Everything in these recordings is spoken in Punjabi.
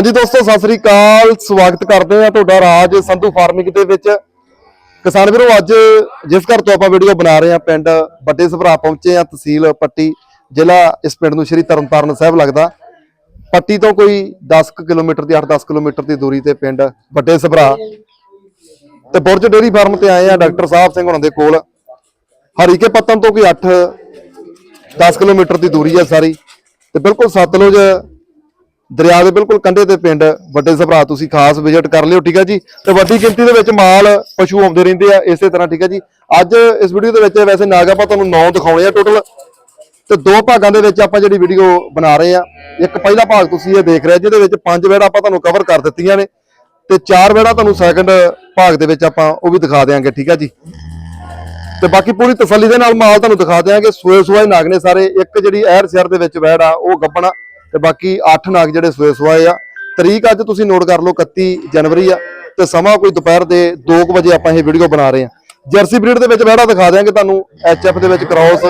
ਹਾਂਜੀ ਦੋਸਤੋ, ਸਤਿ ਸ੍ਰੀ ਅਕਾਲ। ਸਵਾਗਤ ਕਰਦੇ ਆ ਤੁਹਾਡਾ ਰਾਜ ਸੰਧੂ ਫਾਰਮਿੰਗ ਦੇ ਵਿੱਚ। ਕਿਸਾਨ ਵੀਰੋ, ਅੱਜ ਜਿਸ ਘਰ ਤੋਂ ਆਪਾਂ ਵੀਡੀਓ ਬਣਾ ਰਹੇ ਆ ਪਿੰਡ ਵੱਡੇ ਸਭਰਾ ਪਹੁੰਚੇ ਆ ਤਹਿਸੀਲ ਪੱਟੀ, ਜ਼ਿਲ੍ਹਾ ਇਸ ਪਿੰਡ ਨੂੰ ਸ਼੍ਰੀ ਤਰਨਤਾਰਨ ਸਾਹਿਬ ਲੱਗਦਾ। ਪੱਟੀ ਤੋਂ ਕੋਈ 10 ਕਿਲੋਮੀਟਰ ਦੀ 8-10 ਕਿਲੋਮੀਟਰ ਦੀ ਦੂਰੀ ਤੇ ਪਿੰਡ ਵੱਡੇ ਸਭਰਾ। ਤੇ ਬੁਰਜ ਡੇਰੀ ਫਾਰਮ ਤੇ ਆਏ ਆ ਡਾਕਟਰ ਸਾਹਿਬ ਸਿੰਘ ਹੁਣਾਂ ਦੇ ਕੋਲ। ਹਰੀਕੇ ਪੱਤਨ ਤੋਂ ਕੋਈ 8 10 ਕਿਲੋਮੀਟਰ ਦੀ ਦੂਰੀ ਆ ਸਾਰੀ। ਤੇ ਬਿਲਕੁਲ ਸਤਲੁਜ ਦਰਿਆ ਦੇ ਬਿਲਕੁਲ ਕੰਢੇ ਤੇ ਪਿੰਡ, ਵੱਡੇ ਸਭਰਾ, ਤੁਸੀਂ ਖਾਸ ਵਿਜ਼ਿਟ ਕਰ ਲਿਓ, ਠੀਕ ਹੈ ਜੀ? ਤੇ ਵੱਡੀ ਗਿਣਤੀ ਦੇ ਵਿੱਚ ਮਾਲ, ਪਸ਼ੂ ਆਉਂਦੇ ਰਹਿੰਦੇ ਆ, ਇਸੇ ਤਰ੍ਹਾਂ, ਠੀਕ ਹੈ ਜੀ? ਅੱਜ ਇਸ ਵੀਡੀਓ ਦੇ ਵਿੱਚ ਵੈਸੇ ਨਾਗ ਆਪਾਂ ਤੁਹਾਨੂੰ 9 ਦਿਖਾਉਣੇ ਆ ਟੋਟਲ ਤੇ ਦੋ ਭਾਗਾਂ ਦੇ ਵਿੱਚ ਆਪਾਂ ਜਿਹੜੀ ਵੀਡੀਓ ਬਣਾ ਰਹੇ ਆ, ਇੱਕ ਪਹਿਲਾ ਭਾਗ ਤੁਸੀਂ ਇਹ ਦੇਖ ਰਹੇ ਜਿਹਦੇ ਵਿੱਚ ਪੰਜ ਵੇੜਾ ਆਪਾਂ ਤੁਹਾਨੂੰ ਕਵਰ ਕਰ ਦਿੱਤੀਆਂ ਨੇ, ਤੇ ਚਾਰ ਵੇੜਾ ਤੁਹਾਨੂੰ ਸੈਕੰਡ ਭਾਗ ਦੇ ਵਿੱਚ ਆਪਾਂ ਉਹ ਵੀ ਦਿਖਾ ਦੇਵਾਂਗੇ ਠੀਕ ਹੈ ਜੀ? ਤੇ ਬਾਕੀ ਪੂਰੀ ਤਸੱਲੀ ਦੇ ਨਾਲ ਮਾਲ ਤੁਹਾਨੂੰ ਦਿਖਾ ਦਿਆਂਗੇ ਸੋਏ ਸੋਏ ਨਾਗ ਨੇ ਸਾਰੇ, ਇੱਕ ਜਿਹੜੀ ਐਰ ਸ਼ਹਿਰ ਦੇ ਵਿੱਚ ਵੈੜ ਆ, ਉਹ ਗੱਬਣਾ ਤੇ ਬਾਕੀ 8 ਨਾਗ ਜਿਹੜੇ ਸੋਏ ਸੋਏ ਆ। ਤਰੀਕ ਅੱਜ ਤੁਸੀਂ ਨੋਟ ਕਰ ਲਓ 31 ਜਨਵਰੀ ਆ ਤੇ ਸਮਾਂ ਕੋਈ ਦੁਪਹਿਰ ਦੇ 2 ਵਜੇ ਆਪਾਂ ਇਹ ਵੀਡੀਓ ਬਣਾ ਰਹੇ ਆ। ਜਰਸੀ ਬਰੀਡ ਦੇ ਵਿੱਚ ਵੈੜਾ ਦਿਖਾ ਦਿਆਂਗੇ ਤੁਹਾਨੂੰ ਐਚਐਫ ਦੇ ਵਿੱਚ ਕ੍ਰਾਸ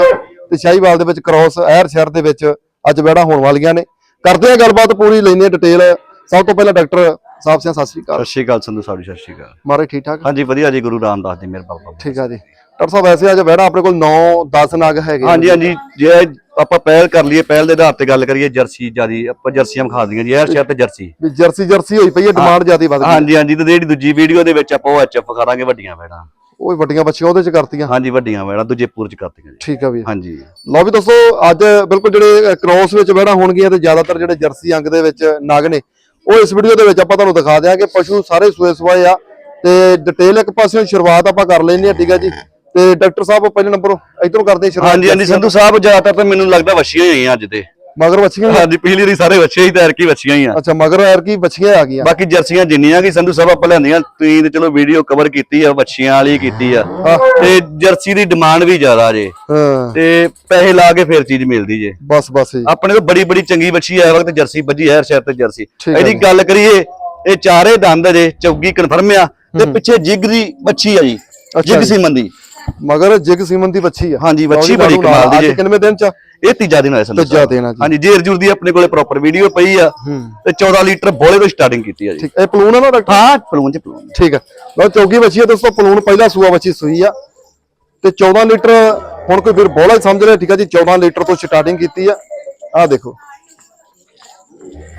ਤੇ ਸ਼ਾਹੀਵਾਲ ਦੇ ਵਿੱਚ ਕ੍ਰਾਸ ਐਰ ਸ਼ਹਿਰ ਦੇ ਵਿੱਚ ਅੱਜ ਵੈੜਾ ਹੋਣ ਵਾਲੀਆਂ ਨੇ। ਕਰਦੇ ਆ ਗੱਲਬਾਤ ਪੂਰੀ ਲੈਨੇ ਡਿਟੇਲ ਸਭ ਤੋਂ ਪਹਿਲਾਂ ਡਾਕਟਰ ਸਾਹਿਬ ਸਿੰਘ ਸਤਿ ਸ਼੍ਰੀ ਅਕਾਲ। ਸਤਿ ਸ਼੍ਰੀ ਅਕਾਲ ਸੰਧੂ ਸਾਹਿਬ ਜੀ ਸਤਿ ਸ਼੍ਰੀ ਅਕਾਲ। ਮਾਰੇ ਠੀਕ ਠਾਕ? ਹਾਂਜੀ ਵਧੀਆ ਜੀ ਗੁਰੂ ਰਾਮਦਾਸ ਜੀ ਮੇਰੇ ਬਾਬਾ। ਠੀਕ ਆ ਜੀ। ਡਾਕਟਰ ਸਾਹਿਬ ਵੈਸੇ ਅੱਜ ਵੈੜਾ ਆਪਣੇ ਕੋਲ 9 10 ਨਗ ਹੈਗੇ। ਹਾਂਜੀ ਹਾਂਜੀ ਜੇ ਆਪਾਂ ਪਹਿਲ ਕਰ ਲਈਏ ਪਹਿਲ ਦੇ ਆਧਾਰ ਤੇ ਗੱਲ ਕਰੀਏ ਜਰਸੀ ਜਿਆਦੀ ਆਪਾਂ ਜਰਸੀਆਂ ਵਿਖਾ ਦਈਆਂ ਜੀ ਇਹ ਸ਼ਹਿਰ ਤੇ ਜਰਸੀ। ਵੀ ਜਰਸੀ ਜਰਸੀ ਹੋਈ ਪਈ ਹੈ ਡਿਮਾਂਡ ਜ਼ਿਆਦਾ ਵੱਧ ਗਈ। ਹਾਂਜੀ ਹਾਂਜੀ ਤੇ ਜਿਹੜੀ ਦੂਜੀ ਵੀਡੀਓ ਦੇ ਵਿੱਚ ਆਪਾਂ ਉਹ ਐਚਐਫ ਕਰਾਂਗੇ ਵੱਡੀਆਂ ਵੇੜਾਂ। ਉਹ ਵੱਡੀਆਂ ਬੱਚੀਆਂ ਉਹਦੇ ਚ ਕਰਤੀਆਂ? ਹਾਂਜੀ ਵੱਡੀਆਂ ਵੇੜਾਂ ਦੂਜੇ ਪੂਰ ਚ ਕਰਤੀਆਂ ਠੀਕ ਆ ਵੀ। ਹਾਂਜੀ। ਲਓ ਵੀ ਦੋਸਤੋ ਅੱਜ ਬਿਲਕੁਲ ਜਿਹੜੇ ਕ੍ਰੋਸ ਵਿੱਚ ਵੜਾ ਹੋਣਗੀਆਂ ਤੇ ਜ਼ਿਆਦਾਤਰ ਜਿਹੜੇ ਜਰਸੀ ਅੰਗ ਦੇ ਵਿੱਚ ਨਗ ਨੇ ਉਹ ਇਸ ਵੀਡੀਓ ਦੇ ਵਿੱਚ ਆਪਾਂ ਤੁਹਾਨੂੰ ਦਿਖਾ ਦਿਆਂਗੇ। ਪਸ਼ੂ ਸਾਰੇ ਸੂਏ ਸਵਾਏ ਆ ਤੇ ਡਿਟੇਲ ਇੱਕ ਪਾਸਿਓਂ ਸ਼ੁਰੂਆਤ ਆਪਾਂ ਕਰ ਲੈਂਦੇ ਆ ਠੀਕ ਆ ਜੀ। ਤੇ ਡਾਕਟਰ ਸਾਹਿਬ ਪਹਿਲੇ ਨੰਬਰ ਇਧਰੋਂ ਕਰਦੇ ਸ਼ੁਰੂਆਤ। ਹਾਂਜੀ ਹਾਂਜੀ ਸੰਧੂ ਸਾਹਿਬ ਜ਼ਿਆਦਾਤਰ ਤਾਂ ਮੈਨੂੰ ਲੱਗਦਾ ਵੱਛੀਆਂ ਹੀ ਹੋਈਆਂ ਅੱਜ ਤੇ। ਮਗਰ ਬੱਚੀਆਂ ਹਾਂਜੀ ਪਿਛਲੀ ਵਾਰੀ ਸਾਰੇ ਵੱਛੇ ਹੀ ਤੈਰ ਕੀ ਵੱਛੀਆਂ ਹੀ ਆ। ਅੱਛਾ ਮਗਰ ਐਰ ਕੀ ਬੱਚੀਆਂ ਆ ਗਈਆਂ। ਬਾਕੀ ਜਰਸੀਆਂ ਜਿੰਨੀਆਂ ਕੀ ਸੰਧੂ ਸਾਹਿਬ ਆਪਾਂ ਲਿਆਂਦੀਆਂ ਤੁਸੀਂ ਤੇ ਚਲੋ ਵੀਡੀਓ ਕਵਰ ਕੀਤੀ ਆ ਵੱਛੀਆਂ ਵਾਲੀ ਕੀਤੀ ਆ। ਤੇ ਜਰਸੀ ਦੀ ਡਿਮਾਂਡ ਵੀ ਜ਼ਿਆਦਾ ਜੇ। ਹਾਂ। ਤੇ ਪੈਸੇ ਲਾ ਕੇ ਫਿਰ ਚੀਜ਼ ਮਿਲਦੀ ਜੇ। ਬਸ ਬਸ ਜੀ। ਆਪਣੇ ਕੋਲ ਬੜੀ ਬੜੀ ਚੰਗੀ ਬੱਚੀ ਆ ਵਕਤ ਜਰਸੀ ਵੱਜੀ ਹੈ ਸ਼ਹਿਰ ਤੇ ਜਰਸੀ। ਇਹਦੀ ਗੱਲ ਕਰੀਏ ਇਹ ਚਾਰੇ ਦੰਦ ਜੇ ਚੌਗੀ ਕਨਫਰਮ ਆ ਤੇ ਪਿੱਛੇ ਜਿਗ ਦੀ ਬੱਚੀ ਆ ਜੀ ਜਿਗ ਸੀਮਨ ਦੀ। ਮਗਰ ਜਿਗ ਸੀਮਨ ਦੀ ਬੱਚੀ ਆ। ਹਾਂਜੀ ਬੱਚੀ ਬੜੀ ਕਮਾਲ ਦੀ ਜੇ। ਕਿੰਨਵੇਂ ਦਿਨ ਚ ਆ? ਇਹ ਤੀਜਾ ਦਿਨ ਹੋਇਆ ਸੰਧੂ ਤੀਜਾ। ਦਿਨ ਆ। ਹਾਂਜੀ ਜੇਰ ਜੂਰ ਦੀ ਆਪਣੇ ਕੋਲੇ ਪ੍ਰੋਪਰ ਵੀਡੀਓ ਪਈ ਆ। ਤੇ 14 ਲੀਟਰ ਬੋਲੇ ਤੋਂ ਸਟਾਰਟਿੰਗ ਕੀਤੀ ਆ ਜੀ। ਠੀਕ ਇਹ ਪਲੂਨ ਆ ਨਾ ਡਾਕਟਰ ਹਾਂ ਪਲੂਨ ਚ ਪਲੂਨ। ਠੀਕ ਹੈ ਲਓ ਚੌਗੀ ਬੱਚੀ ਹੈ ਦੋਸਤੋ ਪਲੂਣ ਪਹਿਲਾ ਸੂਆ ਬੱਚੀ ਸੂਈ ਆ। ਤੇ 14 ਲੀਟਰ ਹੁਣ ਕੋਈ ਵੀਰ ਬੋਲਾ ਹੀ ਸਮਝ ਰਿਹਾ ਠੀਕ ਹੈ ਜੀ 14 ਲੀਟਰ ਤੋਂ ਸਟਾਰਟਿੰਗ ਕੀਤੀ ਆ। ਆਹ ਦੇਖੋ।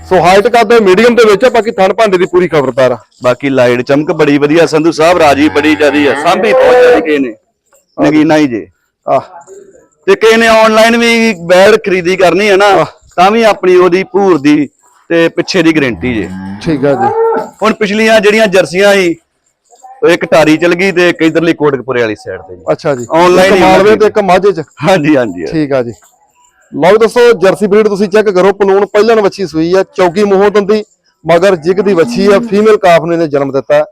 ਸੋ ਹਾਈਟ ਕਰਦੇ ਮੀਡੀਅਮ ਦੇ ਵਿੱਚ ਆ ਬਾਕੀ ਥਣ ਭਾਂਡੇ ਦੀ ਪੂਰੀ ਖਬਰਦਾਰ ਆ। ਬਾਕੀ ਲਾਈਟ ਚਮਕ ਬੜੀ ਵਧੀਆ ਸੰਧੂ ਸਾਹਿਬ ਰਾਜੀ ਬੜੀ ਜਿਆਦੀ ਆ। ਸਾਂਭੀ ਬਹੁਤ ਜਿਆਦੀ ਕਿਸੇ ਨੇ। ਨਗੀਨਾ ਹੀ ਜੇ। ਆਹ ਤੇ ਕਿਸੇ ਨੇ ਆਨਲਾਈਨ ਵੀ ਬੈਡ ਖਰੀਦੀ ਕਰਨੀ ਹੈ ਨਾ ਤਾਂ ਵੀ ਆਪਣੀ ਉਹਦੀ ਭੂਰ ਦੀ ਤੇ ਪਿੱਛੇ ਦੀ ਗਾਰੰਟੀ ਜੇ। ਠੀਕ ਆ ਜੀ। ਹੁਣ ਪਿਛਲੀਆਂ ਜਿਹੜੀਆਂ ਜਰਸੀਆਂ ਸੀ ਉਹ ਇੱਕ ਟਾਰੀ ਚਲ ਗਈ ਤੇ ਇੱਕ ਇਧਰਲੀ ਕੋਟਕਪੁਰੇ ਵਾਲੀ ਸਾਈਡ ਤੇ ਜੀ। ਅੱਛਾ ਜੀ। Online ਇੱਕ ਮਾਲਵੇ। ਤੇ ਇੱਕ ਮਾਝੇ ਚ। ਹਾਂਜੀ ਹਾਂਜੀ। ਠੀਕ ਆ ਜੀ। ਲਓ ਵੀ ਦੋਸਤੋ ਜਰਸੀ ਬਰੀਡ ਤੁਸੀਂ ਚੈੱਕ ਕਰੋ ਪਲੂਣ ਪਹਿਲਣ ਵੱਛੀ ਸੂਈ ਆ ਚੌਕੀ ਮੋਹਰ ਦੰਦੀ ਮਗਰ ਜਿਗ ਦੀ ਵੱਛੀ ਆ ਫੀਮੇਲ ਕਾਫ ਨੇ ਜਨਮ ਦਿੱਤਾ।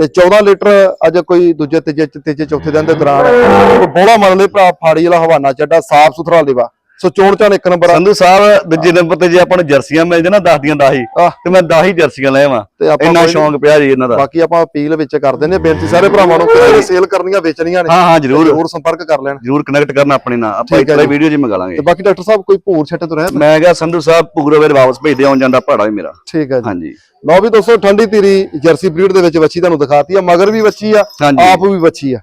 ਤੇ 14 ਲੀਟਰ ਅੱਜ ਕੋਈ ਦੂਜੇ ਤੀਜੇ ਤੀਜੇ, ਚੌਥੇ ਦਿਨ ਦੇ ਦੌਰਾਨ ਕੋਈ ਬੋਲਾ ਮੰਨ ਭਰਾ ਫਾੜੀ ਵਾਲਾ ਹਵਾਨਾ ਚੱਡਾ, ਸਾਫ਼ ਸੁਥਰਾ ਲੇਵਾ। ਸੋ ਚੋਣ ਚਾਣ ਇੱਕ ਨੰਬਰ ਸੰਧੂ ਸਾਹਿਬ ਦੂਜੇ ਨੰਬਰ ਤੇ ਜੇ ਆਪਾਂ ਨੂੰ ਜਰਸੀਆਂ ਮਿਲ ਜਾਣ 10 ਦੀਆਂ 10 ਹੀ। ਆਹ। ਤੇ ਮੈਂ 10 ਹੀ ਜਰਸੀਆਂ ਲੈ ਆਵਾਂ। ਇੰਨਾ ਸ਼ੌਂਕ ਪਿਆ ਜੀ ਇਹਨਾਂ ਦਾ। ਬਾਕੀ ਆਪਾਂ ਅਪੀਲ ਵਿੱਚ ਕਰਦੇ ਨੇ ਬੇਨਤੀ ਸਾਰੇ ਭਰਾਵਾਂ ਨੂੰ ਕਿ ਸੇਲ ਕਰਨੀਆਂ ਵੇਚਣੀਆਂ ਨੇ। ਹਾਂ ਹਾਂ ਜਰੂਰ। ਜ਼ਰੂਰ ਸੰਪਰਕ ਕਰ ਲੈਣ। ਜਰੂਰ ਕਨੈਕਟ ਕਰਨਾ ਆਪਣੇ ਨਾਲ। ਆਪਾਂ ਇੱਕ ਜੀ। ਵੀਡੀਓ 'ਚ ਮੰਗਾ ਲਾਂਗੇ। ਤੇ ਬਾਕੀ ਡਾਕਟਰ ਸਾਹਿਬ ਕੋਈ ਭੂਰ ਛੱਟੇ ਤੋਂ ਰਹਿ ਮੈਂ ਕਿਹਾ ਸੰਧੂ ਸਾਹਿਬ ਪੁਗਰੋਵੇਰ ਵਾਪਸ ਭੇਜਦੇ ਆਉਣ ਜਾਂਦਾ ਭਾੜਾ ਵੀ ਮੇਰਾ। ਠੀਕ ਹੈ ਜੀ। ਹਾਂਜੀ। ਲਓ ਵੀ ਦੋਸਤੋ ਠੰਡੀ ਧੀਰੀ ਜਰਸੀ ਬਰੀਡ ਦੇ ਵਿੱਚ ਵੱਛੀ ਤੁਹਾਨੂੰ ਦਿਖਾਤੀ ਆ ਮਗਰ ਵੀ ਵੱਛੀ ਆ। ਆਪ ਵੀ ਵੱਛੀ ਆ।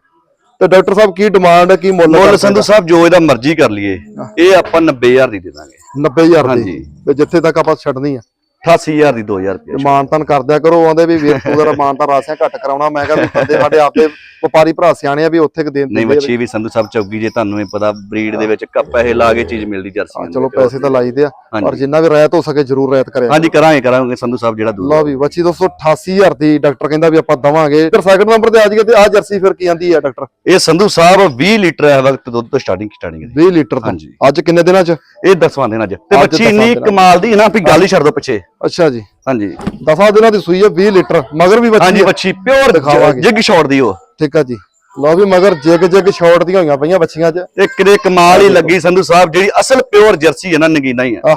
ਤੇ ਡਾਕਟਰ ਸਾਹਿਬ ਕੀ ਡਿਮਾਂਡ ਕੀ ਮੁੱਲ ਮੁੱਲ ਸੰਧੂ ਸਾਹਿਬ ਜੋ ਇਹਦਾ ਮਰਜ਼ੀ ਕਰ ਲਈਏ ਇਹ ਆਪਾਂ 90000 ਦੀ ਦੇ ਦਾਂਗੇ। 90000 ਦੀ। ਤੇ ਜਿੱਥੇ ਤੱਕ ਆਪਾਂ ਛੱਡਣੀ ਆ। 88000 ਦੀ 2000 ਰੁਪਏ ਮਾਨਤਨ ਕਰਦਿਆ ਕਰੋ ਆਉਂਦੇ ਵੀ ਵੀਰ ਪੂਰਾ ਮਾਨਤਨ ਰਾਸਿਆਂ ਘੱਟ ਕਰਾਉਣਾ। ਮੈਂ ਕਿਹਾ ਵੀ ਬੰਦੇ ਸਾਡੇ ਆਪਦੇ ਵਪਾਰੀ ਭਰਾ ਸਿਆਣੇ ਆ ਵੀ ਉੱਥੇ ਕਿ ਦੇਣ ਨਹੀਂ ਆ ਵੀ। ਬੱਚੀ ਵੀ ਸੰਧੂ ਸਾਹਿਬ ਚੌਗੀ ਜੇ ਤੁਹਾਨੂੰ ਇਹ ਪਤਾ ਬਰੀਡ ਦੇ ਵਿੱਚ ਕ ਪੈਸੇ ਲਾ ਕੇ ਚੀਜ਼ ਮਿਲਦੀ ਜਰਸੀ ਹਾਂ, ਚਲੋ ਪੈਸੇ ਤਾਂ ਲਾਈਦੇ ਆ ਪਰ। ਜਿੰਨਾ ਵੀ ਰਹਿਤ ਹੋ ਸਕੇ ਜ਼ਰੂਰ ਰਹਿਤ ਕਰਿਆ ਹਾਂਜੀ ਕਰਾਂਗੇ ਕਰਾਂਗੇ ਸੰਧੂ ਸਾਹਿਬ ਜਿਹੜਾ ਦੂਰ ਲਓ ਵੀ ਬੱਚੀ ਦੋਸਤੋ 88000 ਦੀ ਡਾਕਟਰ ਕਹਿੰਦਾ ਵੀ ਆਪਾਂ ਦਵਾਂਗੇ। ਫਿਰ ਸੈਕੰਡ ਨੰਬਰ ਤੇ ਆ ਜਾਈਏ ਤੇ ਆ ਜਰਸੀ ਫਿਰ ਕੀ ਆਂਦੀ ਆ ਡਾਕਟਰ? ਇਹ ਸੰਧੂ ਸਾਹਿਬ 20 ਲੀਟਰ ਹੈ ਵਕਤ ਦੁੱਧ ਤੋਂ ਸਟਾਰਟਿੰਗ ਸਟਾਰਟਿੰਗ ਦੀ 20 ਲੀਟਰ ਤੋਂ? ਹਾਂਜੀ। ਅੱਜ ਕਿੰਨੇ ਦਿਨਾਂ ਚ? ਇਹ ਦਸਵਾਂ ਦਿਨ ਅੱਜ। ਤੇ ਬੱਚੀ ਇੰਨੀ। ਕਮਾਲ ਦੀ ਹੈ ਨਾ ਵੀ ਗੱਲ ਹੀ ਛੱਡ ਦੋ ਪਿੱਛੇ। ਅੱਛਾ ਜੀ। ਹਾਂਜੀ। ਦਸਾਂ ਦਿਨਾਂ ਦੀ ਸੂਈ ਆ 20 ਲੀਟਰ ਮਗਰ ਵੀ ਬੱਚੀ ਹਾਂਜੀ। ਬੱਚੀ ਪਿਓਰ ਦਿਖਾਵਾਂਗੇ। ਜਿਗ ਸ਼ਾਟ ਦੀ ਉਹ ਠੀਕ ਆ ਜੀ। ਲਓ ਵੀ ਮਗਰ ਜਿਗ ਜਿਗ ਸ਼ਾਰਟ ਦੀਆਂ ਹੋਈਆਂ ਪਈਆਂ ਬੱਚੀਆਂ 'ਚ। ਇਹ ਕਿਤੇ ਕਮਾਲ ਹੀ ਲੱਗੀ ਸੰਧੂ ਸਾਹਿਬ ਜਿਹੜੀ ਅਸਲ ਪਿਓਰ ਜਰਸੀ ਹੈ ਨਾ ਨਗੀਨਾ ਹੀ ਹੈ। ਆ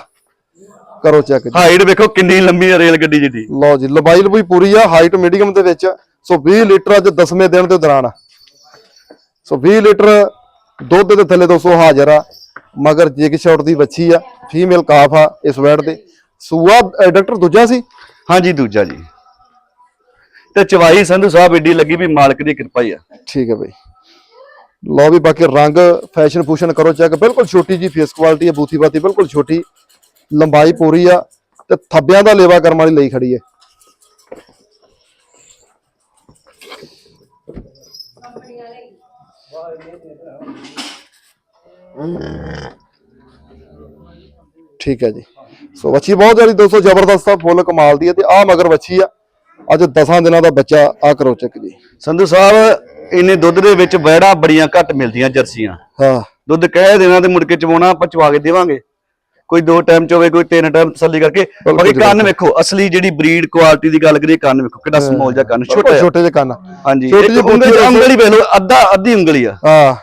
ਕਰੋ ਚੈੱਕ ਜੀ। ਹਾਈਟ ਵੇਖੋ ਕਿੰਨੀ ਲੰਮੀ ਹੈ ਰੇਲ ਗੱਡੀ ਜਿੱਡੀ ਲਓ ਜੀ ਲੰਬਾਈ ਲੰਬੀ ਪੂਰੀ ਆ ਹਾਈਟ ਮੀਡੀਅਮ ਦੇ ਵਿੱਚ। ਸੋ 20 ਲੀਟਰ ਅੱਜ 10ਵੇਂ ਦਿਨ ਦੇ ਦੌਰਾਨ। ਸੋ 20 ਲੀਟਰ ਦੁੱਧ ਦੇ ਥੱਲੇ 200 ਹਾਜ਼ਰ ਆ। ਮਗਰ ਜਿਗ ਸ਼ਾਟ ਦੀ ਬੱਚੀ ਆ ਫੀਮੇਲ ਕਾਫ ਆ ਇਸ ਵੈੜ ਦੇ ਸੂਆ ਡਾਕਟਰ ਦੂਜਾ ਸੀ? ਹਾਂਜੀ ਦੂਜਾ ਜੀ। ਤੇ ਚਵਾਈ ਸੰਧੂ ਸਾਹਿਬ ਏਡੀ ਲੱਗੀ ਵੀ ਮਾਲਕ ਦੀ ਕਿਰਪਾ ਹੀ ਆ। ਠੀਕ ਹੈ ਬਈ। ਲਓ ਵੀ ਬਾਕੀ ਰੰਗ ਫੈਸ਼ਨ ਫੂਸ਼ਨ ਕਰੋ ਚੈੱਕ ਬਿਲਕੁਲ ਛੋਟੀ ਜੀ ਫੇਸ ਕੁਆਲਿਟੀ ਹੈ ਬੂਥੀ ਬਾਤੀ ਬਿਲਕੁਲ ਛੋਟੀ। ਲੰਬਾਈ ਪੂਰੀ ਆ ਤੇ ਥੱਬਿਆਂ ਦਾ ਲੇਵਾ ਕਰਮ ਵਾਲੀ ਲਈ ਖੜੀ ਹੈ। ਠੀਕ ਹੈ ਜੀ। ਸੋ ਵੱਛੀ ਬਹੁਤ ਜ਼ਿਆਦਾ ਦੋਸਤੋ ਜ਼ਬਰਦਸਤ ਆ ਫੁੱਲ ਕਮਾਲ ਦੀ ਹੈ ਤੇ ਆ ਮਗਰ ਵੱਛੀ ਆ। ਅੱਜ 10 ਦਿਨਾਂ ਦਾ ਬੱਚਾ ਆ ਕਰੋ ਚੈੱਕ ਜੀ। ਸੰਧੂ ਸਾਹਿਬ ਇੰਨੇ ਦੁੱਧ ਦੇ ਵਿੱਚ ਬੈੜਾ ਬੜੀਆਂ ਘੱਟ ਮਿਲਦੀਆਂ ਜਰਸੀਆਂ। ਹਾਂ। ਦੁੱਧ ਕਹਿ ਦੇਣਾ ਤੇ ਮੁੜ ਕੇ ਚਵਾਉਣਾ ਆਪਾਂ ਚਵਾ ਕੇ ਦੇਵਾਂਗੇ। ਕੋਈ ਦੋ ਟਾਈਮ ਚ ਹੋਵੇ ਕੋਈ ਤਿੰਨ ਟਾਈਮ ਤਸੱਲੀ ਕਰਕੇ। ਬਾਕੀ ਕੰਨ ਵੇਖੋ ਅਸਲੀ ਜਿਹੜੀ ਬਰੀਡ ਕੁਆਲਿਟੀ ਦੀ ਗੱਲ ਕਰੀਏ ਕੰਨ ਵੇਖੋ ਕਿੰਨਾ ਸਮੋਲ ਜਿਹਾ ਕੰਨ ਛੋਟਾ ਛੋਟੇ ਜਿਹਾ। ਕੰਨ ਹਾਂਜੀ ਛੋਟੀ ਜਿਹੀ ਉਂਗਲ ਵੇਖ ਲਓ ਅੱਧਾ ਅੱਧੀ ਉਂਗਲੀ ਆ। ਹਾਂ।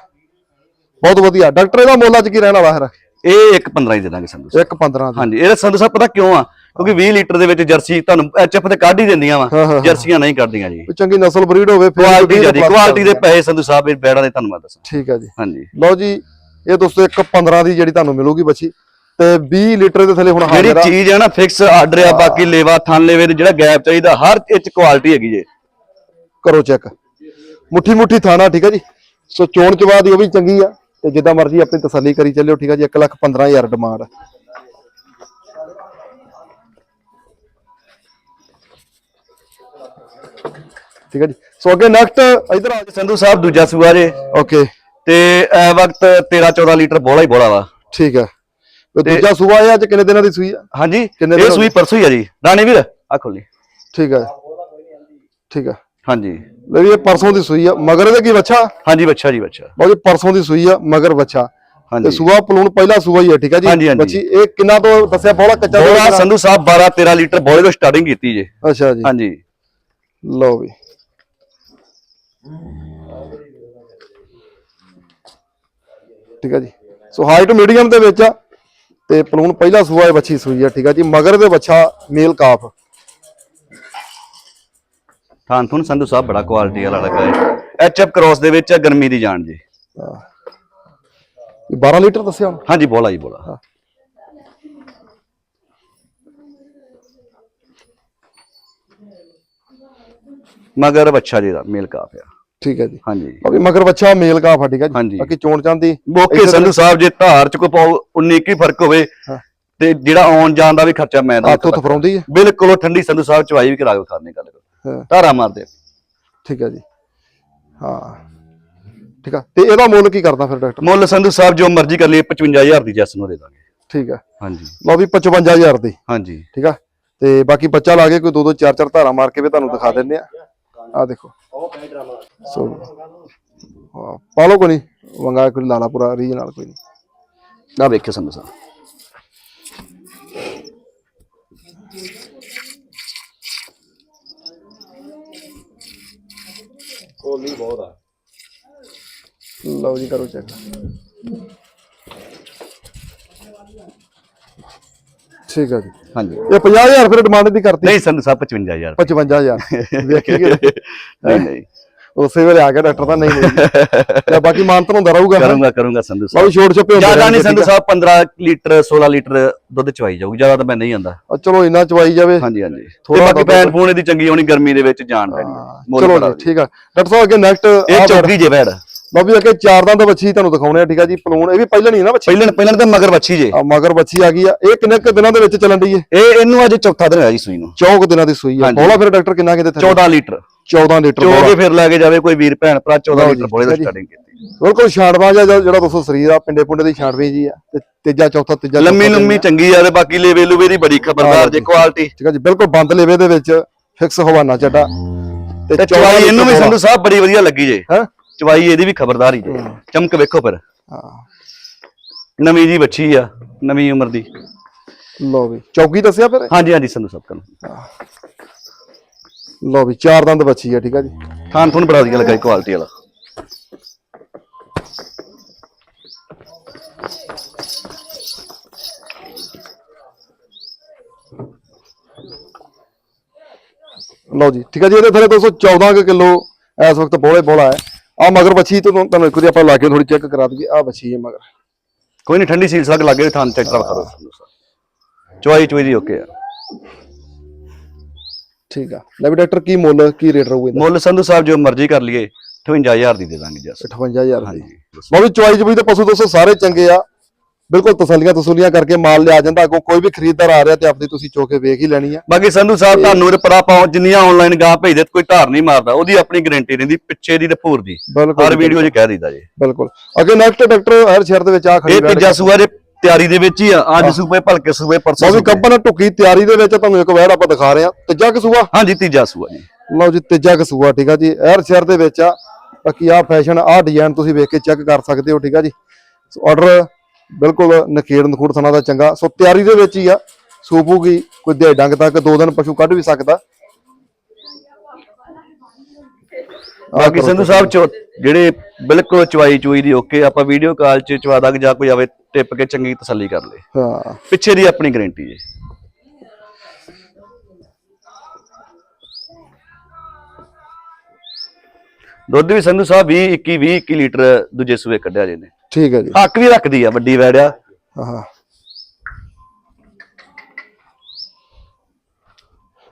ਬਹੁਤ ਵਧੀਆ। ਡਾਕਟਰ ਇਹਦਾ ਮੁੱਲ ਅੱਜ ਕੀ ਰਹਿਣ ਵਾਲਾ ਫਿਰ ਇਹ ਇੱਕ 15 ਹੀ ਦੇ ਦਾਂਗੇ ਸੰਧੂ ਸਾਹਿਬ ਇੱਕ 15 ਦੀ। ਹਾਂਜੀ ਇਹ ਸੰਧੂ ਸਾਹਿਬ ਪਤਾ ਕਿਉਂ ਆ? ਕਿਉਂਕਿ 20 ਲੀਟਰ ਦੇ ਵਿੱਚ ਜਰਸੀ ਤੁਹਾਨੂੰ ਐਚਐਫ ਤੇ ਕੱਢ ਹੀ ਦਿੰਦੀਆਂ ਵਾ। ਜਰਸੀਆਂ ਨਹੀਂ ਕੱਢਦੀਆਂ ਜੀ। ਚੰਗੀ ਨਸਲ ਬਰੀਡ ਹੋਵੇ ਫਿਰ ਕੁਆਲਿਟੀ ਜੀ ਕੁਆਲਿਟੀ ਦੇ ਪੈਸੇ ਸੰਧੂ ਸਾਹਿਬ ਇਹ ਬੈੜਾਂ ਦੇ ਤੁਹਾਨੂੰ ਮੈਂ ਦੱਸਾਂ। ਠੀਕ ਹੈ ਜੀ। ਹਾਂਜੀ। ਲਓ ਜੀ ਇਹ ਦੋਸਤੋ ਇੱਕ 15 ਦੀ ਜਿਹੜੀ ਤੁਹਾਨੂੰ ਮਿਲੂਗੀ ਬੱਚੀ। ਤੇ 20 ਲੀਟਰ ਦੇ ਥੱਲੇ ਹੁਣ ਜਿਹੜੀ ਹਾਜ਼ਰ ਆ। ਚੀਜ਼ ਹੈ ਨਾ ਫਿਕਸ ਆਰਡਰ ਆ ਬਾਕੀ ਲੇਵਾ ਥਣ ਲੇਵੇ ਤੇ ਜਿਹੜਾ ਗੈਪ ਚਾਹੀਦਾ ਹਰ ਚ ਕੁਆਲਿਟੀ ਹੈਗੀ ਜੇ। ਕਰੋ ਚੈੱਕ ਮੁੱਠੀ ਮੁੱਠੀ ਥਾਣਾ ਠੀਕ ਹੈ ਜੀ। ਸੋ ਚੋਣ ਚਵਾ ਦੀ ਉਹ ਵੀ ਚੰਗੀ ਆ। ਤੇ ਜਿੱਦਾਂ ਮਰਜ਼ੀ ਆਪਣੀ ਤਸੱਲੀ ਕਰੀ ਚੱਲਿਓ ਠੀਕ ਹੈ ਜੀ 1 ਲੱਖ 15000 ਡਿਮਾਂਡ। ਠੀਕ ਹੈ ਜੀ। ਸੋ ਅੱਗੇ ਨੈਕਸਟ ਇਧਰ ਆ ਸੰਧੂ ਸਾਹਿਬ ਦੂਜਾ ਸੂਆ ਜੇ। ਓਕੇ ਤੇ ਇਹ ਵਕਤ 13 14 ਲੀਟਰ ਬੋਲਾ ਹੀ ਬੋਲਾ ਵਾ। ਠੀਕ ਹੈ ਤੇ ਦੂਜਾ ਸੂਆ ਇਹ ਅੱਜ ਕਿੰਨੇ ਦਿਨਾਂ ਦੀ ਸੂਈ ਆ? ਹਾਂਜੀ ਕਿੰਨੇ ਇਹ ਦਿਨ ਹੋ ਸੂਈ ਪਰਸੋਂ ਹੀ ਆ ਜੀ। ਰਾਣੇ ਵੀਰ ਆ ਖੋਲੀ ਠੀਕ ਹੈ ਠੀਕ ਹੈ ਹਾਂਜੀ। ਲੈ ਵੀ ਇਹ ਪਰਸੋਂ ਦੀ ਸੂਈ ਆ। ਮਗਰ ਇਹਦੇ ਕੀ ਬੱਚਾ ਹਾਂਜੀ ਬੱਚਾ ਜੀ ਬੱਚਾ ਬਾਜੀ ਪਰਸੋਂ ਦੀ ਸੂਈ ਆ ਮਗਰ ਬੱਚਾ ਤੇ ਹਾਂਜੀ ਸੂਆ ਪਲੂਣ ਪਹਿਲਾ ਸੂਆ ਹੀ ਆ ਠੀਕ ਆ ਜੀ। ਬੱਚੀ ਇਹ ਕਿੰਨਾ ਤੋਂ ਦੱਸਿਆ ਬੋਲਾ ਕੱਚਾ ਬੋਲਾ ਸੰਧੂ ਸਾਹਿਬ 12 13 ਲੀਟਰ ਬੋਲੇ ਤੋਂ ਸਟਾਰਟਿੰਗ ਕੀਤੀ ਜੇ। ਅੱਛਾ ਜੀ। ਹਾਂਜੀ। ਲਓ ਵੀ। ਠੀਕ ਆ ਜੀ। ਸੋ ਹਾਈਟ ਮੀਡੀਅਮ ਦੇ ਵਿੱਚ ਆ ਤੇ ਪਲੂਣ ਪਹਿਲਾ ਸੂਆ ਇਹ ਬੱਚੀ ਸੂਈ ਆ ਠੀਕ ਆ ਜੀ? ਮਗਰ ਦੇ ਬੱਚਾ ਮੇਲ ਕਾਫ ਥਾਂ ਥੁਨ ਸੰਧੂ ਸਾਹਿਬ ਬੜਾ ਕੁਆਲਿਟੀ ਵਾਲਾ ਲੱਗਾ ਹੈ। ਐਚਐਫ ਕ੍ਰੋਸ ਦੇ ਵਿੱਚ ਗਰਮੀ ਦੀ ਜਾਨ ਜੀ। ਇਹ 12 ਲੀਟਰ ਦੱਸਿਆ ਹੁਣ ਹਾਂਜੀ ਬੋਲਾ ਜੀ ਬੋਲਾ। ਮਗਰ ਬੱਚਾ ਜੀ ਦਾ ਮੇਲ ਕਾਫ ਆ। ਠੀਕ ਹੈ ਜੀ। ਹਾਂਜੀ। ਬਾਕੀ ਮਗਰ ਬੱਚਾ ਮੇਲ ਕਾਫ ਆ ਠੀਕ ਆ ਜੀ। ਹਾਂਜੀ। ਬਾਕੀ ਚੋਣ ਚਾਂਦੀ ਓਕੇ ਸੰਧੂ ਸਾਹਿਬ ਜੇ ਧਾਰ ਚ ਕੋਈ ਪਾਉ 19 ਕੀ ਫ਼ਰਕ ਹੋਵੇ ਹਾਂ। ਤੇ ਜਿਹੜਾ ਆਉਣ ਜਾਣ ਦਾ ਵੀ ਖਰਚਾ ਮੈਂ ਦਾ ਹੱਥ ਉੱਤ ਫਰਾਉਂਦੀ ਹੈ? ਬਿਲਕੁਲ ਉਹ ਠੰਡੀ ਸੰਧੂ ਸਾਹਿਬ ਚਵਾਈ ਵੀ ਕਰਾ ਕੇ ਖਾਣੇ ਗੱਲ ਕਰੋ। ਹਾਂ। ਧਾਰਾ ਮਾਰਦੇ ਠੀਕ ਹੈ ਜੀ। ਹਾਂ। ਠੀਕ ਆ। ਤੇ ਇਹਦਾ ਮੁੱਲ ਕੀ ਕਰਦਾ ਫਿਰ ਡਾਕਟਰ? ਮੁੱਲ ਸੰਧੂ ਸਾਹਿਬ ਜੋ ਮਰਜ਼ੀ ਕਰ ਲਈਏ 55000 ਦੀ ਜੈਸ ਨੂੰ ਦੇ ਦਾਂਗੇ। ਠੀਕ ਆ। ਹਾਂਜੀ। ਲਓ ਵੀ 55000 ਦੀ। ਹਾਂਜੀ। ਠੀਕ ਆ। ਤੇ ਬਾਕੀ ਬੱਚਾ ਲਾ ਕੇ ਕੋਈ ਦੋ ਦੋ ਚਾਰ ਚਾਰ ਧਾਰਾ ਮਾਰ ਕੇ ਵੀ ਤੁਹਾਨੂੰ ਦਿਖਾ ਦਿੰਦੇ ਆ। ਆ ਦੇਖੋ। ਸੋ ਪਾ ਲਓ ਕੋਈ ਨਹੀਂ। ਵੰਗਾ ਕੋਈ ਲਾਲਾ ਪੂਰਾ ਰੀਜਨਲ ਕੋਈ ਨਹੀਂ। ਆ ਵੇਖਿਓ ਸੰਧੂ ਸਾਹਿਬ। ਲਓ ਜੀ ਕਰੋ ਚੈੱਕ ਠੀਕ ਆ ਜੀ। ਹਾਂਜੀ। ਇਹ 50000 ਫਿਰ ਡਿਮਾਂਡ ਦੀ ਕਰਤੀ। ਨਹੀਂ ਸੰਧੂ ਸਾਹਿਬ 55000 55000 ਵੇਖੀ ਨਹੀਂ ਨਹੀਂ। ਉਸੇ ਵੇਲੇ ਆ ਗਿਆ ਡਾਕਟਰ ਤਾਂ ਨਹੀਂ ਤੇ ਬਾਕੀ ਮਾਨਤਨ ਹੁੰਦਾ ਰਹੂਗਾ ਕਰੂੰਗਾ ਕਰੂੰਗਾ ਸੰਧੂ ਸਾਹਿਬ। ਛੋੜ ਛੱਪੇ ਹੁੰਦੇ ਜ਼ਿਆਦਾ ਨਹੀਂ ਸੰਧੂ? ਸਾਹਿਬ 15 ਲੀਟਰ 16 ਲੀਟਰ ਦੁੱਧ ਚਵਾਈ ਜਾਊਗੀ ਜ਼ਿਆਦਾ ਤਾਂ ਮੈਂ ਨਹੀਂ ਆਂਦਾ। ਆ, ਚਲੋ ਇੰਨਾ ਚਵਾਈ ਜਾਵੇ। ਹਾਂਜੀ ਹਾਂਜੀ। ਥੋੜਾ ਬਾਕੀ ਪੈਨ ਫੋਨ ਦੀ ਚੰਗੀ ਹੋਣੀ ਗਰਮੀ ਦੇ ਵਿੱਚ ਜਾਣ ਪੈਣੀ ਚਲੋ ਠੀਕ ਆ। ਡਾਕਟਰ ਸਾਹਿਬ ਅੱਗੇ ਨੈਕਸਟ ਇਹ ਚੌਕੀ ਜੇ ਬੈੜ ਲਓ ਵੀ ਅੱਗੇ ਚਾਰ ਦੰਦ ਬੱਚੀ ਤੁਹਾਨੂੰ ਦਿਖਾਉਣੇ ਆ ਠੀਕ ਆ ਜੀ ਪਲੂਣ ਇਹ ਵੀ ਪਹਿਲਾਂ ਨਹੀਂ ਨਾ ਬੱਚੀ ਪਹਿਲਾਂ ਪਹਿਲਾਂ ਤਾਂ ਮਗਰ ਬੱਚੀ ਜੇ। ਆ ਮਗਰ ਬੱਚੀ ਆ ਗਈ ਆ ਇਹ ਕਿੰਨੇ ਕੁ ਦਿਨਾਂ ਦੇ ਵਿੱਚ ਚੱਲਣ ਦੀ ਹੈ ਇਹ ਇਹਨੂੰ ਅੱਜ ਚੌਥਾ ਦਿਨ ਹੋਇਆ ਜੀ ਸੂਈ ਨੂੰ। ਚੌਕ ਦਿਨਾਂ ਦੀ ਸੂਈ ਆ। ਹਾਂਜੀ। ਬੋਲਾ ਫਿਰ ਡਾਕਟਰ ਕਿੰਨਾ ਕਿਤੇ 14 ਲੀਟਰ। 14 ਲੀਟਰ ਚੋ ਬੋਲਾ। ਕੇ ਫਿਰ ਲੈ ਕੇ ਜਾਵੇ ਕੋਈ ਵੀਰ ਭੈਣ ਭਰਾ 14 ਲਓ ਲੀਟਰ ਜੀ, ਬੋਲੇ ਦਾ ਠੀਕ ਜੀ। ਸਟਾਰਟਿੰਗ ਕੀਤੀ। ਬਿਲਕੁਲ ਛਾਂਟਵਾ ਜਿਹਾ ਜਿਹੜਾ ਦੋਸਤੋ ਸਰੀਰ ਆ ਪਿੰਡੇ ਪੁੰਡੇ ਦੀ ਛਾਂਟਵੀਂ ਜੀ ਆ ਤੇ ਤੀਜਾ ਚੌਥਾ ਤੀਜਾ ਲੰਮੀ ਚੌਥਾ ਲੰਮੀ ਚੰਗੀ ਆ ਤੇ ਬਾਕੀ ਲੇਵੇ ਲੂਵੇ ਦੀ ਬੜੀ ਖਬਰਦਾਰ ਜੇ। ਕੁਆਲਿਟੀ ਠੀਕ ਆ ਜੀ ਬਿਲਕੁਲ ਬੰਦ ਲੇਵੇ ਦੇ ਵਿੱਚ ਫਿਕਸ ਹਵਾਨਾ ਚੱਡਾ। ਤੇ ਚਵਾਈ ਇਹਨੂੰ ਵੀ ਸੰਧੂ ਸਾਹਿਬ ਬੜੀ ਵਧੀਆ ਲੱਗੀ ਜੇ। ਹੈ? ਚਵਾਈ ਇਹਦੀ ਵੀ ਖਬਰਦਾਰ ਹੀ ਜੇ ਚਮਕ ਵੇਖੋ ਫਿਰ। ਹਾਂ। ਨਵੀਂ ਜੀ ਬੱਚੀ ਆ ਨਵੀਂ ਉਮਰ ਦੀ। ਲਓ ਵੀ। ਚੌਕੀ ਦੱਸਿਆ ਫਿਰ? ਹਾਂਜੀ ਹਾਂਜੀ ਸੰਧੂ ਸਾਹਿਬ ਕਰਨ। ਲਓ ਵੀ ਚਾਰ ਦੰਦ ਬੱਚੀ ਆ ਠੀਕ ਆ ਜੀ। ਥਾਨ ਤੁਹਾਨੂੰ ਬੜਾ ਵਧੀਆ ਲੱਗਾ ਕੁਆਲਿਟੀ ਵਾਲਾ। ਲਓ ਜੀ ਠੀਕ ਆ ਜੀ ਇਹਦੇ ਥੱਲੇ 214 ਕਿਲੋ ਇਸ ਵਕਤ ਬੋਲੇ ਬੋਲਾ ਹੈ। ਆ ਮਗਰ ਬੱਚੀ ਤੋਂ ਤੁਹਾਨੂੰ ਇੱਕ ਵਾਰੀ ਆਪਾਂ ਲਾ ਕੇ ਥੋੜੀ ਚੈੱਕ ਕਰਾ ਦਈਏ। ਆ ਬੱਚੀ ਹੈ ਮਗਰ। ਕੋਈ ਨਹੀਂ ਠੰਡੀ ਸੀਲ ਸਲਗ ਲੱਗੇ ਥਾਨ ਚੈੱਕ ਕਰਾ ਕਰੋ। ਚਵਾਈ ਚਵਾਈ ਦੀ ਓਕੇ ਆ। ਠੀਕ ਆ। ਲੈ ਵੀ ਡਾਕਟਰ ਕੀ ਮੁੱਲ ਕੀ ਰੇਟ ਰਹੂ ਇਹਦਾ? ਮੁੱਲ ਸੰਧੂ ਸਾਹਿਬ ਜੋ ਮਰਜ਼ੀ ਕਰ ਲਈਏ 58000 ਦੀ ਦੇ ਦਾਂਗੇ ਜਸ। 58000 ਦੀ। ਹਾਂਜੀ। ਵੀ ਚੁਆਈ ਚੁਈ ਦੇ ਪਸ਼ੂ ਦੋਸਤੋ ਸਾਰੇ ਚੰਗੇ ਆ। ਬਿਲਕੁਲ ਤਸੱਲੀਆਂ ਤਸੂਲੀਆਂ ਕਰਕੇ ਮਾਲ ਲਿਆ ਜਾਂਦਾ ਅੱਗੋਂ ਕੋਈ ਵੀ ਖਰੀਦਦਾਰ ਆ ਰਿਹਾ ਤੇ ਆਪਣੀ ਤੁਸੀਂ ਚੋਕੇ ਵੇਖ ਹੀ ਲੈਣੀ ਆ। ਬਾਕੀ ਸੰਧੂ ਸਾਹਿਬ ਤੁਹਾਨੂੰ ਪਰਾ ਪਾਉ ਜਿੰਨੀਆਂ ਆਨਲਾਈਨ ਗਾਹ ਭੇਜਦੇ ਕੋਈ ਧਾਰ ਨਹੀਂ ਮਾਰਦਾ ਉਹਦੀ ਆਪਣੀ ਗਾਰੰਟੀ ਰਹਿੰਦੀ ਪਿੱਛੇ ਦੀ ਭੂਰ ਦੀ। ਹਰ ਵੀਡੀਓ 'ਚ ਕਹਿ ਦਿੰਦਾ ਜੀ। ਬਿਲਕੁਲ। ਅੱਗੇ ਨੈਕਸਟ ਡਾਕਟਰ ਹਰ ਸ਼ਹਿਰ ਦੇ ਵਿੱਚ ਆ ਖੜੀ ਇਹ ਤੀਜਾ ਸੂਆ ਦੇ ਤਿਆਰੀ ਦੇ ਵਿੱਚ ਹੀ ਆ ਅੱਜ ਸੂਬੇ ਭਲਕੇ ਸੂਬੇ ਪਰਸੋਂ ਸੂਬੇ। ਕੱਪਨ ਟੁੱਕੀ ਤਿਆਰੀ ਦੇ ਵਿੱਚ ਤੁਹਾਨੂੰ ਇੱਕ ਵਾਰ ਆਪਾਂ ਦਿਖਾ ਰਹੇ ਆ ਤੀਜਾ ਕਸੂਆ ਹਾਂਜੀ ਤੀਜਾ ਸੂਆ ਜੀ। ਲਓ ਜੀ ਤੀਜਾ ਕਸੂਆ ਠੀਕ ਆ ਜੀ। ਹਰ ਸ਼ਹਿਰ ਦੇ ਵਿੱਚ ਆ ਬਾਕੀ ਆ ਫੈਸ਼ਨ ਆ ਡਿਜ਼ਾਈਨ ਤੁਸੀਂ ਵੇਖ ਕੇ ਚੈੱਕ ਕਰ ਸਕਦੇ ਹੋ ਠੀਕ ਆ ਜੀ। ਆਰਡਰ ਬਿਲਕੁਲ ਨਖੇੜ ਨਖੂੜ ਥਣਾ ਦਾ ਚੰਗਾ। ਸੋ ਤਿਆਰੀ ਦੇ ਵਿੱਚ ਹੀ ਆ ਸੂਪੂਗੀ ਕੋਈ ਦੇ ਡੰਗ ਤੱਕ ਦੋ ਦਿਨ ਪਸ਼ੂ ਕੱਢ ਵੀ ਸਕਦਾ। ਬਾਕੀ ਸੰਧੂ ਸਾਹਿਬ ਚੋ ਜਿਹੜੇ ਬਿਲਕੁਲ ਚਵਾਈ ਚੂਈ ਦੀ ਓਕੇ ਆਪਾਂ ਵੀਡੀਓ ਕਾਲ 'ਚ ਚਵਾ ਦਾਂਗੇ ਜਾਂ ਕੋਈ ਆਵੇ ਟਿੱਪ ਕੇ ਚੰਗੀ ਤਸੱਲੀ ਕਰ ਲੇ। ਹਾਂ। ਪਿੱਛੇ ਦੀ ਆਪਣੀ ਗਾਰੰਟੀ ਹੈ ਦੁੱਧ ਵੀ ਸੰਧੂ ਸਾਹਿਬ 20 21 20 21 ਲੀਟਰ ਦੂਜੇ ਸੂਏ ਕੱਢਿਆ ਜੇ ਨੇ ਠੀਕ ਹੈ ਜੀ। ਹੱਕ ਵੀ ਰੱਖਦੀ ਆ ਵੱਡੀ ਵੈੜਿਆ। ਹਾਂ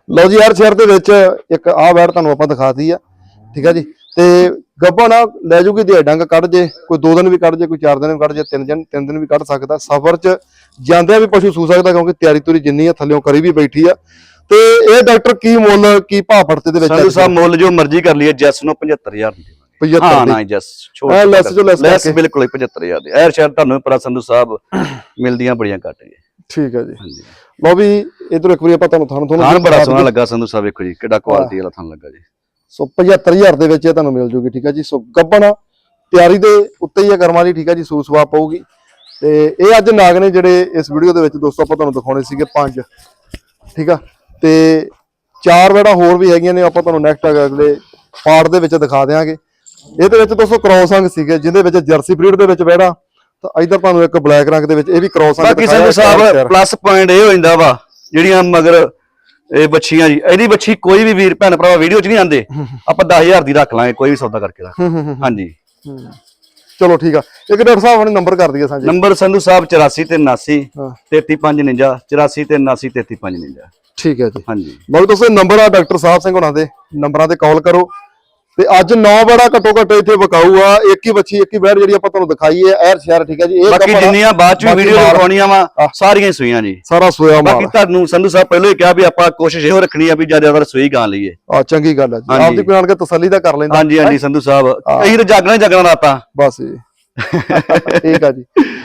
ਲਓ ਜੀ ਹਰ ਸ਼ਹਿਰ ਦੇ ਵਿੱਚ ਇੱਕ ਆਹ ਵੈੜ ਤੁਹਾਨੂੰ ਆਪਾਂ ਦਿਖਾਤੀ ਆ। ਠੀਕ ਆ ਜੀ। ਤੇ ਗੱਬਾ ਨਾ ਲੈ ਜੂਗੀ ਦੇ ਡੰਗ ਕੱਢ ਜੇ ਕੋਈ ਦੋ ਦਿਨ ਵੀ ਕੱਢ ਜੇ ਕੋਈ ਚਾਰ ਦਿਨ ਵੀ ਕੱਢ ਜੇ ਤਿੰਨ ਦਿਨ ਤਿੰਨ ਦਿਨ ਵੀ ਕੱਢ ਸਕਦਾ। ਸਫ਼ਰ 'ਚ ਜਾਂਦਿਆਂ ਵੀ ਪਸ਼ੂ ਸੂ ਸਕਦਾ ਕਿਉਂਕਿ ਤਿਆਰੀ ਤੁਰੀ ਜਿੰਨੀ ਆ ਥੱਲਿਓਂ ਕਰੀ ਵੀ ਬੈਠੀ ਆ। ਤੇ ਇਹ ਡਾਕਟਰ ਕੀ ਮੁੱਲ ਕੀ ਭਾਅ ਫੜਤੇ ਦੇ ਵਿੱਚ ਸੰਧੂ ਸਾਹਿਬ ਮੁੱਲ ਜੋ ਮਰਜ਼ੀ ਕਰ ਲਈਏ ਜੈਸ ਨੂੰ 75000 ਦੀ ਦੇਵਾਂਗੇ। 75 ਹਾਂ ਨਾ ਜੈਸ ਐ ਲੈਸ ਜੋ ਲੈਸ ਲੈਸ ਕਰਕੇ। ਬਿਲਕੁਲ ਹੀ 75000 ਦੀ। ਐਰ ਸ਼ਾਇਦ ਤੁਹਾਨੂੰ ਪਰਾ ਸੰਧੂ ਸਾਹਿਬ ਮਿਲਦੀਆਂ ਬੜੀਆਂ ਘੱਟ ਜੀ ਠੀਕ ਹੈ ਜੀ। ਹਾਂਜੀ। ਲਓ ਵੀ ਇਧਰ ਇੱਕ ਵਾਰੀ ਆਪਾਂ ਤੁਹਾਨੂੰ ਤੁਹਾਨੂੰ ਤੁਹਾਨੂੰ ਹਾਂ ਬੜਾ ਸੋਹਣਾ ਲੱਗਾ ਸੰਧੂ ਸਾਹਿਬ ਵੇਖੋ ਜੀ ਕਿੱਡਾ ਕੁਆਲਿਟੀ ਵਾਲਾ ਤੁਹਾਨੂੰ ਲੱਗਾ ਜੀ। ਸੋ 75000 ਦੇ ਵਿੱਚ ਇਹ ਤੁਹਾਨੂੰ ਮਿਲ ਜੂਗੀ ਠੀਕ ਹੈ ਜੀ। ਸੋ ਗੱਬਣ ਤਿਆਰੀ ਦੇ ਉੱਤੇ ਹੀ ਆ ਕਰਮਾਂ ਦੀ ਠੀਕ ਹੈ ਜੀ ਸੂਸ ਸਵਾ ਪਊਗੀ। ਤੇ ਇਹ ਅੱਜ ਨਾਗ ਨੇ ਜਿਹੜੇ ਇਸ ਵੀਡੀਓ ਦੇ ਵਿੱਚ ਦੋਸਤੋ ਆਪਾਂ ਤੁਹਾਨੂੰ ਦਿਖਾਉਣੇ ਸੀਗੇ ਪੰਜ ਠੀਕ ਆ। ਤੇ ਚਾਰ ਵੇੜਾ ਹੋਰ ਵੀ ਹੈਗੀਆਂ ਨੇ ਆਪਾਂ ਤੁਹਾਨੂੰ ਨੈਕਸਟ ਅਗਲੇ ਪਾਰਟ ਦੇ ਵਿੱਚ ਦਿਖਾ ਦੇਵਾਂਗੇ ਇਹਦੇ ਵਿੱਚ ਦੋਸਤੋ ਕ੍ਰੋਸ ਅੰਗ ਸੀਗੇ ਜਿਹਦੇ ਵਿੱਚ ਜਰਸੀ ਬਰੀਡ ਦੇ ਵਿੱਚ ਵੇੜਾ ਤਾਂ ਇਧਰ ਤੁਹਾਨੂੰ ਇੱਕ ਬਲੈਕ ਰੰਗ ਦੇ ਵਿੱਚ ਇਹ ਵੀ ਕ੍ਰੋਸ ਅੰਗ ਬਾਕੀ ਸੰਧੂ ਸਾਹਿਬ ਪਲੱਸ ਪੁਆਇੰਟ ਇਹ ਹੋ ਜਾਂਦਾ ਵਾ ਜਿਹੜੀਆਂ ਮਗਰ ਇਹ ਬੱਚੀਆਂ ਜੀ। ਇਹਦੀ ਬੱਚੀ ਕੋਈ ਵੀ ਵੀਰ ਭੈਣ ਭਰਾ ਵੀਡੀਓ 'ਚ ਨਹੀਂ ਆਂਦੇ ਆਪਾਂ 10000 ਦੀ ਰੱਖ ਲਾਂਗੇ ਕੋਈ ਵੀ ਸੌਦਾ ਕਰਕੇ ਰੱਖ। ਹਾਂਜੀ। ਚਲੋ ਠੀਕ ਆ। ਇੱਕ ਡਾਕਟਰ ਸਾਹਿਬ ਨੇ ਨੰਬਰ ਕਰ ਦਈਏ ਸਾਂਝੇ। ਨੰਬਰ ਸੰਧੂ ਸਾਹਿਬ 84 ਤੇ 79 ਹਾਂ। 3359 84 ਤੇ 79 3359 ਠੀਕ ਹੈ ਜੀ। ਹਾਂਜੀ। ਮਤਲਬ ਦੋਸਤੋ ਨੰਬਰ ਆ ਡਾਕਟਰ ਸਾਹਿਬ ਸਿੰਘ ਹੋਣਾ ਦੇ। ਨੰਬਰਾਂ ਤੇ ਕਾਲ ਕਰੋ। ਤੇ ਅੱਜ 9 ਬੜਾ ਘੱਟੋ ਘੱਟ ਇੱਥੇ ਵਿਕਾਊ ਆ। ਇੱਕ ਹੀ ਬੱਚੀ ਇੱਕ ਹੀ ਬੈੜ ਜਿਹੜੀ ਆਪਾਂ ਤੁਹਾਨੂੰ ਦਿਖਾਈ ਹੈ ਐਰ ਸ਼ਹਿਰ ਠੀਕ ਹੈ ਜੀ? ਇਹ ਬਾਕੀ ਜਿੰਨੀਆਂ ਬਾਅਦ ਚ ਵੀਡੀਓ ਦਿਖਾਉਣੀਆਂ ਵਾ। ਸਾਰੀਆਂ ਹੀ ਸੂਈਆਂ ਜੀ। ਸਾਰਾ ਸੋਇਆ ਮਾਲ। ਬਾਕੀ ਤੁਹਾਨੂੰ ਸੰਧੂ ਸਾਹਿਬ ਪਹਿਲਾਂ ਹੀ ਕਿਹਾ ਵੀ ਆਪਾਂ ਕੋਸ਼ਿਸ਼ ਇਹੋ ਰੱਖਣੀ ਆ ਵੀ ਜ਼ਿਆਦਾ ਸੂਈ ਗਾਂ ਲਈਏ। ਆ ਚੰਗੀ ਗੱਲ ਹੈ ਜੀ। ਆਪਦੀ ਕੋਈ ਆਣ ਕੇ ਤਸੱਲੀ ਤਾਂ ਕਰ ਲੈਂਦਾ ਹਾਂਜੀ ਹਾਂਜੀ ਸੰਧੂ ਸਾਹਿਬ। ਅਸੀਂ ਤਾਂ ਜਾਗਣਾ ਜਾਗਣਾ ਰਾਤਾਂ ਬਸ ਜੀ। ਠੀਕ ਆ ਜੀ।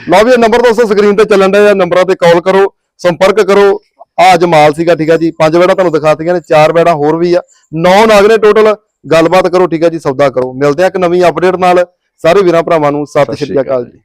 ਲਓ ਵੀ ਨੰਬਰ ਦੋਸਤੋ ਸਕਰੀਨ ਤੇ ਚੱਲਣ ਦੇ ਨੰਬਰਾਂ ਤੇ ਕਾਲ ਕਰੋ ਸੰਪਰਕ ਕਰੋ। ਆ ਅੱਜ ਮਾਲ ਸੀਗਾ ਠੀਕ ਆ ਜੀ। ਪੰਜ ਬੈੜਾ ਤੁਹਾਨੂੰ ਦਿਖਾਤੀਆਂ ਨੇ ਚਾਰ ਬੈੜਾ ਹੋਰ ਵੀ ਆ। ਨੌ ਨਾਗ ਨੇ ਟੋਟਲ ਗੱਲਬਾਤ ਕਰੋ ਠੀਕ ਆ ਜੀ ਸੌਦਾ ਕਰੋ। ਮਿਲਦੇ ਆ ਇੱਕ ਨਵੀਂ ਅਪਡੇਟ ਨਾਲ। ਸਾਰੇ ਵੀਰਾਂ ਭਰਾਵਾਂ ਨੂੰ ਸਤਿ ਸ਼੍ਰੀ ਅਕਾਲ ਜੀ।